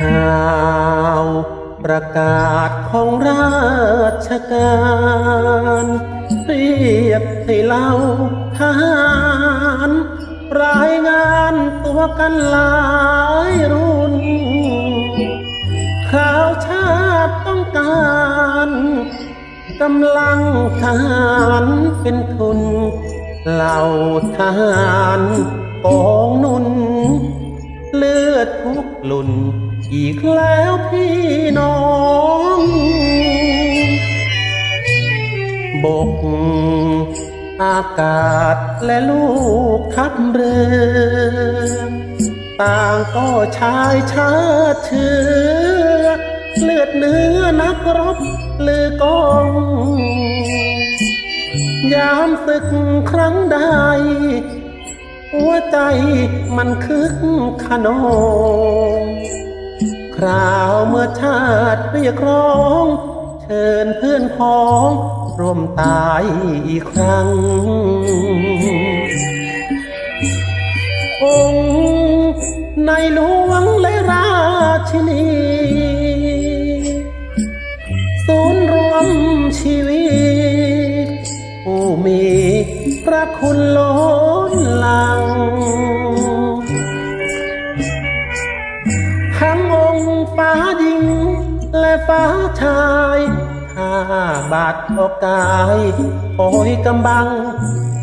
ข่าวประกาศของราชการเรียกให้เล่าทหารรายงานตัวกันหลายรุ่น ข่าวชาติต้องการกำลังทหารเป็นทุน เหล่าทหารกองนุน เลือดทุก หลุ่นอีกแล้วพี่น้อง บก อากาศและลูกทัพเรือ ต่างก็ชายชาติเชื้อ เลือดเนื้อนักรบเลือกองยามศึกครั้งใด ใจมันคึกขนองคราวเมื่อชาติเรียกร้อง เชิญเพื่อนพ้องร่วมตายอีกครั้ง องค์ในหลวงและราชินีศูนย์รวมชีวิต ผู้มีพระคุณล้น งฟ้าหญิง และฟ้าชายข้าบาดอกกายโอยกำบัง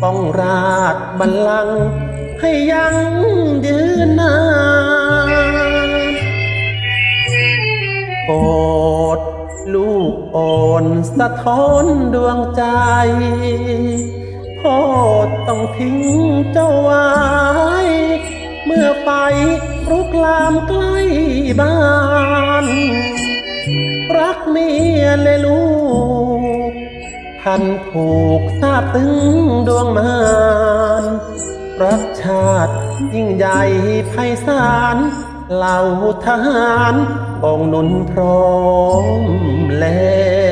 ป้องราชบัลลังก์ให้ยังยืนนานโปรดลูกโอนสะท้อนดวงใจพ่อต้องทิ้งเจ้าไว้ ไปรุกลามใกล้บ้าน รักเมียและลูก พันผูกทราบถึงดวงมารรักชาติยิ่งใหญ่ไพศาลเหล่าทหารกองนุนพร้อมแล้ว